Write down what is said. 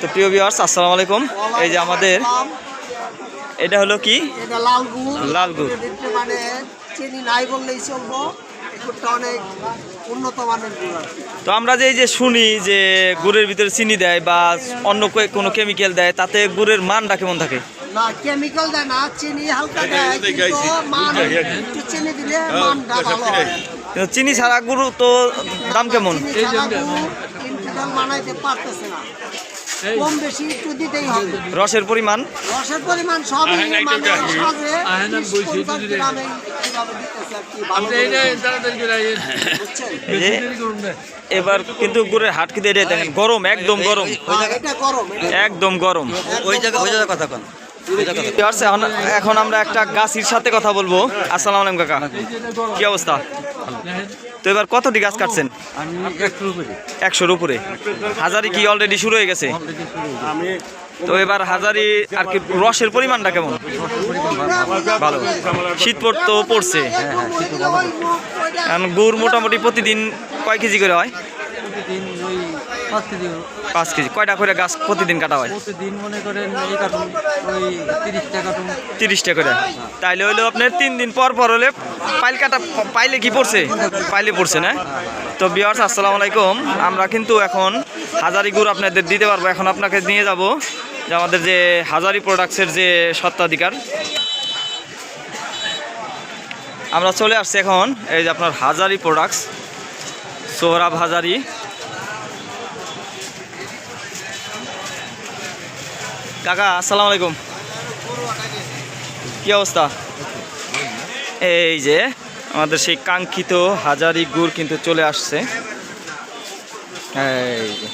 তো প্রিয় ভিউয়ার্স আসসালামু আলাইকুম। এই যে আমাদের এটা হলো কি? এটা লাল গুড় লাল গুড়। মানে চিনি নাই বললেই চলবো। এগুড়টা অনেক উন্নত মানের গুড় আর কি। তো আমরা যে এই যে শুনি যে গুড়ের ভিতরে চিনি দেয় বা অন্য কোনো কেমিক্যাল দেয় তাতে গুড়ের মানটা কেমন থাকে? না কেমিক্যাল দেয় না চিনি হালকা দেয় কিন্তু চিনি দিলে মানটা ভালো হয়। চিনি ছাড়া গুড় তো দাম কেমন? চিনি ছাড়া গুড় ইনফিডাল বানাইতে পারতেছে না। কম বেশি একটু দিতেই হবে। রসের পরিমাণ? রসের পরিমাণ সবই মানে সাজে গ্রামে যে এবার কিন্তু গুড়ের হাট কিন্তু এটাই দেখেন গরম একদম গরম। হ্যাঁ, একদম গরম। ওই জায়গা ওই জায়গা কথা কন। এখন- এখন আমরা একটা গাছির সাথে কথা বলব। আসসালামু আলাইকুম কাকা। কি অবস্থা? তো এবার কতটি গাছ কাটছেন? একশোর উপরে। হাজারি কি অলরেডি শুরু হয়ে গেছে? তো এবার হাজারি, আর কি রসের পরিমাণটা কেমন? ভালো। শীত পড়তো পড়ছে। এখন গুড় মোটামুটি প্রতিদিন কয় কেজি করে হয়? পাঁচ কেজি। কয়টা করে গাছ প্রতিদিন কাটা হয়? প্রতিদিন মনে করেন তিরিশটা করে। তাইলে হইল আপনার তিন দিন পর পর হলে পাইল কাটা পাইলে কি পড়ছে? পাইলে পড়ছে না? তো বিয়ার্স আসসালামু আলাইকুম। আমরা কিন্তু এখন হাজারি গুড় আপনাদের দিতে পারব। এখন আপনাকে নিয়ে যাব যে আমাদের যে হাজারি প্রোডাক্টসের যে সত্ত্বাধিকার আমরা চলে আসছি এখন, এই যে আপনার হাজারি প্রোডাক্টস সোহরাব হাজারি। কাকা, আসসালামু আলাইকুম। কি অবস্থা? এই যে আমাদের সেই কাঙ্ক্ষিত হাজারি গুড় কিন্তু চলে আসছে। এই যে।